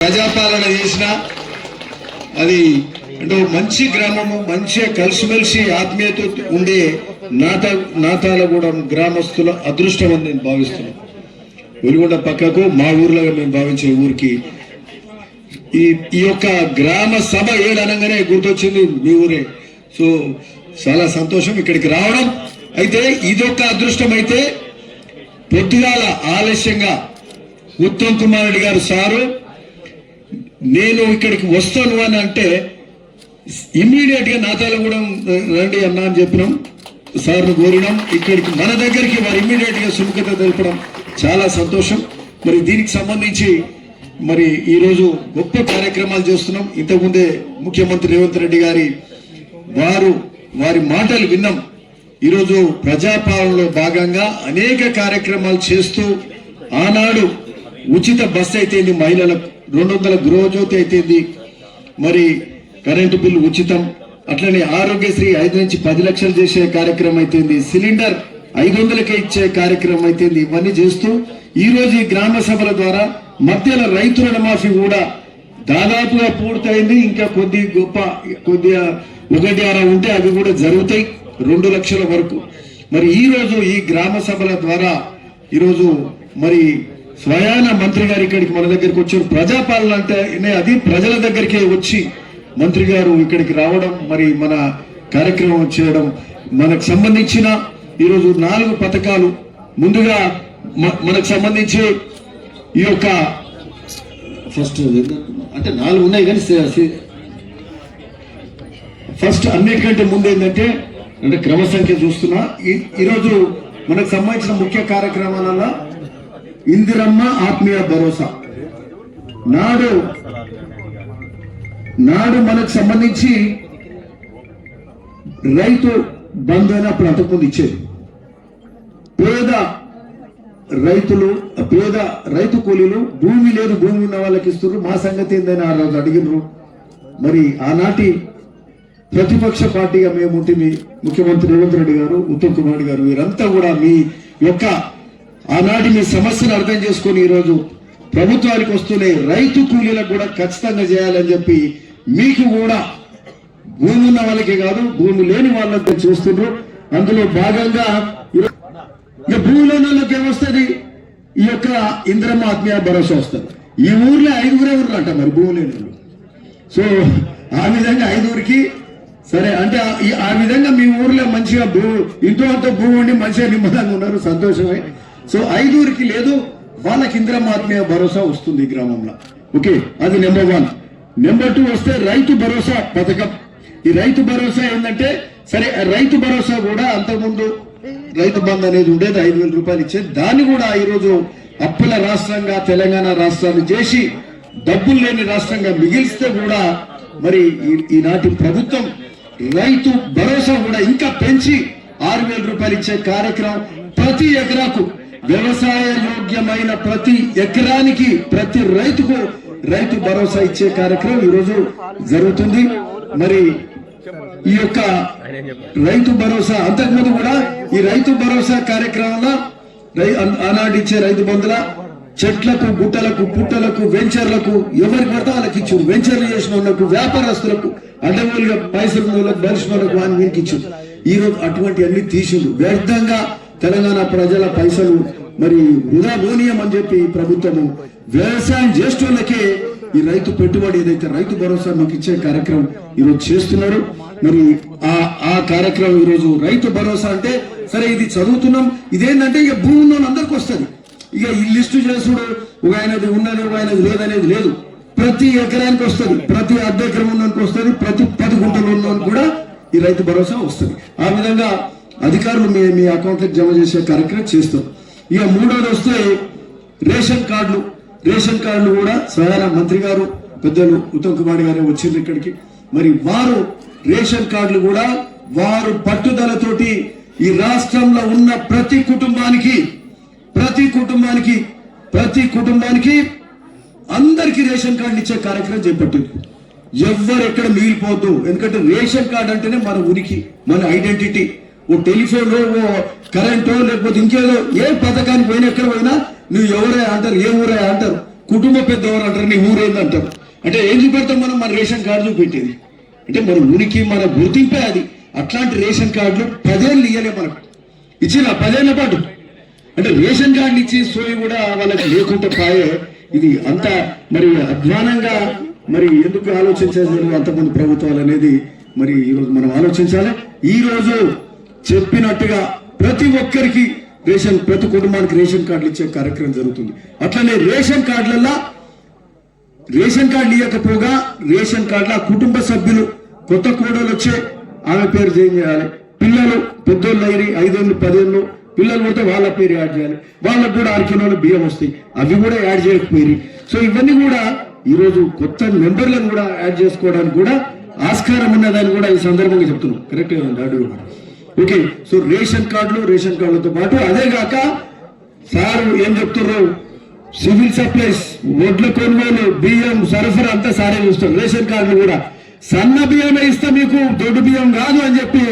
ప్రజాపాలన చేసిన అది అంటే మంచి గ్రామము మంచిగా కలిసిమెలిసి ఆత్మీయత ఉండే నాత నాతాలగూడెం గ్రామస్తుల అదృష్టం అని నేను భావిస్తున్నాను వెలుగొండ పక్కకు మా ఊర్లో మేము భావించే ఊరికి ఈ ఈ యొక్క గ్రామ సభ ఏడనగానే గుర్తొచ్చింది మీ ఊరే. సో చాలా సంతోషం ఇక్కడికి రావడం. అయితే ఇదొక అదృష్టం అయితే పొద్దుగాల ఆలస్యంగా ఉత్తమ్ కుమార్ రెడ్డి గారు సారు నేను ఇక్కడికి వస్తాను అని అంటే ఇమ్మీడియట్గా నాతాలగూడెం రండి అన్నా అని చెప్పినాం. సార్ను కోరినాం. ఇక్కడికి మన దగ్గరికి వారు ఇమ్మీడియట్గా సుముఖత తెలపడం చాలా సంతోషం. మరి దీనికి సంబంధించి మరి ఈరోజు గొప్ప కార్యక్రమాలు చేస్తున్నాం. ఇంతకుముందే ముఖ్యమంత్రి రేవంత్ రెడ్డి గారి వారు వారి మాటలు విన్నాం. ఈరోజు ప్రజాపాలనలో భాగంగా అనేక కార్యక్రమాలు చేస్తూ ఆనాడు ఉచిత బస్సు అయితేంది మహిళలకు రెండు వందల గృహజ్యోతి అయితేంది మరి కరెంటు బిల్లు ఉచితం. అట్లనే ఆరోగ్యశ్రీ ఐదు నుంచి పది లక్షలు చేసే కార్యక్రమం అయితేంది సిలిండర్ ఐదు వందలకే ఇచ్చే కార్యక్రమం అయితేంది ఇవన్నీ చేస్తూ ఈ రోజు ఈ గ్రామ సభల ద్వారా మధ్యలో రైతు రుణమాఫీ కూడా దాదాపుగా పూర్తయింది. ఇంకా కొద్ది గొప్ప కొద్దిగా ఒకటి అర ఉంటే అవి కూడా జరుగుతాయి రెండు లక్షల వరకు. మరి ఈ రోజు ఈ గ్రామ సభల ద్వారా ఈరోజు మరి స్వయాన మంత్రి గారు ఇక్కడికి మన దగ్గరికి వచ్చారు. ప్రజాపాలన అంటే అది ప్రజల దగ్గరికే వచ్చి మంత్రి గారు ఇక్కడికి రావడం మరి మన కార్యక్రమం చేయడం మనకు సంబంధించిన ఈరోజు నాలుగు పథకాలు ముందుగా మ- మనకు సంబంధించి ఈ యొక్క ఫస్ట్ అంటే నాలుగు ఉన్నాయి కానీ ఫస్ట్ అన్నిటికంటే ముందు ఏంటంటే అంటే క్రమ సంఖ్య చూస్తున్నా. ఈ- ఈరోజు మనకు సంబంధించిన ముఖ్య కార్యక్రమాలలో ఇందిరమ్మ ఆత్మీయ భరోసా. నాడు నాడు మనకు సంబంధించి రైతు బంధు అయిన అప్పుడు అంతకుముందు ఇచ్చేది. పేద రైతులు పేద రైతు కూలీలు భూమి లేదు భూమి ఉన్న వాళ్ళకి ఇస్తున్నారు మా సంగతి ఏందని ఆ రోజు అడిగినారు మరి ఆనాటి ప్రతిపక్ష పార్టీగా మేము ఉంటే మీ ముఖ్యమంత్రి రేవంత్ రెడ్డి గారు ఉత్తమ్ కుమార్ గారు వీరంతా కూడా మీ యొక్క ఆనాటి మీ సమస్యను అర్థం చేసుకొని ఈరోజు ప్రభుత్వానికి వస్తూనే రైతు కూలీలకు కూడా ఖచ్చితంగా చేయాలని చెప్పి మీకు కూడా భూమి ఉన్న వాళ్ళకి కాదు భూమి లేని వాళ్ళకి చూస్తున్నారు అందులో భాగంగా ఈరో- భూమి లేని వాళ్ళకి ఏమొస్తుంది ఈ యొక్క ఇంద్రమ్మ ఆత్మీయ భరోసా వస్తుంది. ఈ ఊర్లో ఐదుగురే ఊర్లు మరి భూమి లేని వాళ్ళు సో ఆ విధంగా ఐదుగురికి సరే అంటే ఆ- ఈ- ఆ విధంగా మీ ఊర్లో మంచిగా భూ ఇంట్లో అంతా భూమి ఉండి మంచిగా నిమ్మలంగా ఉన్నారు సంతోషమే. సో ఐదుగురికి లేదు వాళ్ళకి ఇంద్రమాత్మీయ భరోసా వస్తుంది ఈ గ్రామంలో. ఓకే? అది నెంబర్ వన్. నెంబర్ టూ వస్తే రైతు భరోసా పథకం. ఈ రైతు భరోసా ఏంటంటే సరే రైతు భరోసా కూడా అంతకుముందు రైతు బంధు అనేది ఉండేది ఐదు వేల రూపాయలు ఇచ్చేది. దాన్ని కూడా ఈరోజు అప్పుల రాష్ట్రంగా తెలంగాణ రాష్ట్రాన్ని చేసి డబ్బులు లేని రాష్ట్రంగా మిగిలిస్తే కూడా మరి ఈ- ఈనాటి ప్రభుత్వం రైతు భరోసా కూడా ఇంకా పెంచి ఆరు వేల రూపాయలు ఇచ్చే కార్యక్రమం ప్రతి ఎకరాకు వ్యవసాయ యోగ్యమైన ప్రతి ఎకరానికి ప్రతి రైతుకు రైతు భరోసా ఇచ్చే కార్యక్రమం ఈరోజు జరుగుతుంది. మరి ఈ యొక్క రైతు భరోసా అంతకుముందు కూడా ఈ రైతు భరోసా కార్యక్రమంలో రై- ఆనాడు ఇచ్చే రైతు బంధుల చెట్లకు గుట్టలకు పుట్టలకు వెంచర్లకు ఎవరికి పడితే వాళ్ళకి ఇచ్చు వెంచర్లు చేసిన వాళ్ళకు వ్యాపారస్తులకు అడ్డగోలుగా పైసలు ఉన్న వాళ్ళకు వాళ్ళకు అని వీరికి ఇచ్చు ఈ రోజు అటువంటి అన్ని తీసిండు వ్యర్థంగా తెలంగాణ ప్రజల పైసలు మరి వృధా పోనీయం అని చెప్పి ప్రభుత్వము వ్యవసాయం చేస్తున్నకే ఈ రైతు పెట్టుబడి ఏదైతే రైతు భరోసా మాకు ఇచ్చే కార్యక్రమం ఈరోజు చేస్తున్నారు. మరి ఆ ఆ కార్యక్రమం ఈరోజు రైతు భరోసా అంటే సరే ఇది చదువుతున్నాం ఇదేంటంటే ఇక భూమి ఉన్న అందరికి వస్తుంది. ఇక ఈ లిస్టు చేసుడు ఒక ఆయనది ఉన్నది ఒక ఆయనది లేదనేది లేదు. ప్రతి ఎకరానికి వస్తుంది ప్రతి అర్ధ ఎకరం ఉన్ననికి వస్తుంది ప్రతి పది గుంటలు ఉన్నోనికి కూడా ఈ రైతు భరోసా వస్తుంది. ఆ విధంగా అధికారులు మీ మీ అకౌంట్లకు జమ చేసే కార్యక్రమం చేస్తారు. ఇక మూడోది వస్తే రేషన్ కార్డులు. రేషన్ కార్డులు కూడా సహాయ మంత్రి గారు పెద్దలు ఉత్తమ్ కుమార్ గారు వచ్చిండ్రు ఇక్కడికి. మరి వారు రేషన్ కార్డులు కూడా వారు పట్టుదలతోటి ఈ రాష్ట్రంలో ఉన్న ప్రతి కుటుంబానికి ప్రతి కుటుంబానికి ప్రతి కుటుంబానికి అందరికీ రేషన్ కార్డు ఇచ్చే కార్యక్రమం చేపట్టింది. ఎవ్వరు ఎక్కడ మిగిలిపోద్దు. ఎందుకంటే రేషన్ కార్డు అంటేనే మన ఉనికి మన ఐడెంటిటీ. ఓ టెలిఫోన్ ఓ కరెంటో లేకపోతే ఇంకేదో ఏ పథకానికి పోయినా ఎక్కడ పోయినా నువ్వు ఎవరే అంటారు ఏ ఊరే అంటారు కుటుంబ పెద్దవారు అంటారు నీ ఊరేంది అంటారు. అంటే ఏం చూపెడతాం మనం? మన రేషన్ కార్డు చూపెట్టేది. అంటే మన ఉనికి మన గుర్తింపే అది. అట్లాంటి రేషన్ కార్డులు పదేళ్ళు ఇయ్యలే మనకు. ఇచ్చిన పదేళ్ళ పాటు. అంటే రేషన్ కార్డు ఇచ్చి సోయి కూడా వాళ్ళకి లేకుండా పాయే. ఇది అంత మరి అధ్వానంగా మరి ఎందుకు ఆలోచించారు అంతమంది ప్రభుత్వాలు అనేది మరి ఈరోజు మనం ఆలోచించాలి. ఈ రోజు చెప్పినట్టుగా ప్రతి ఒక్కరికి రేషన్ ప్రతి కుటుంబానికి రేషన్ కార్డులు ఇచ్చే కార్యక్రమం జరుగుతుంది. అట్లనే రేషన్ కార్డులలో రేషన్ కార్డు ఇవ్వకపోగా రేషన్ కార్డుల కుటుంబ సభ్యులు కొత్త కోడలు వచ్చే ఆమె పేరు చేయాలి? పిల్లలు పెద్దోళ్ళు అయిన ఐదేళ్ళు పదేళ్ళు పిల్లలు పడితే వాళ్ళ పేరు యాడ్ చేయాలి. వాళ్ళకు కూడా ఆరు కిలోలు బియ్యం వస్తాయి. అవి కూడా యాడ్ చేయకపోయి సో ఇవన్నీ కూడా ఈరోజు కొత్త మెంబర్లను కూడా యాడ్ చేసుకోవడానికి కూడా ఆస్కారం ఉన్నదని కూడా ఈ సందర్భంగా చెప్తున్నాం. Correct daddy okay so ration కార్డులు రేషన్ కార్డులతో పాటు అదే కాక సార్ ఏం చెప్తున్నారు సివిల్ సప్లైస్ వడ్ల కొనుగోలు బియ్యం సరఫరా అంతా సారే చూస్తారు రేషన్ కార్డులు కూడా. సన్న బియ్యమే ఇస్తే మీకు దొడ్డు బియ్యం కాదు అని చెప్పి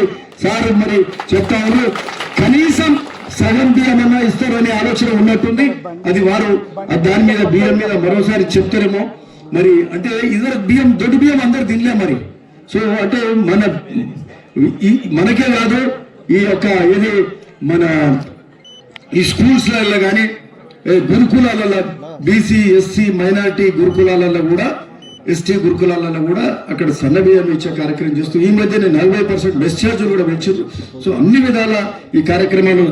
సార్ మరి చెప్తా ఉన్నారు. కనీసం సగం బియ్యం అన్నా ఇస్తారనే ఆలోచన ఉన్నట్టుంది. అది వారు ఆ దాని మీద బియ్యం మీద మరోసారి చెప్తారేమో. మరి అంటే ఇద్దరు బియ్యం దొడ్డు బియ్యం అందరు తినలే మరి. సో అంటే మన మనకే కాదు ఈ యొక్క ఇది మన ఈ స్కూల్స్లలో కానీ గురుకులాలలో బీసీ ఎస్సీ మైనార్టీ గురుకులాలలో కూడా ఎస్టీ గురుకులాలలో కూడా అక్కడ సన్నబియ్యం ఇచ్చే కార్యక్రమం చేస్తూ ఈ మధ్యనే నలభై పర్సెంట్ డిశ్చార్జ్ కూడా పెంచారు సో అన్ని విధాల ఈ కార్యక్రమాలు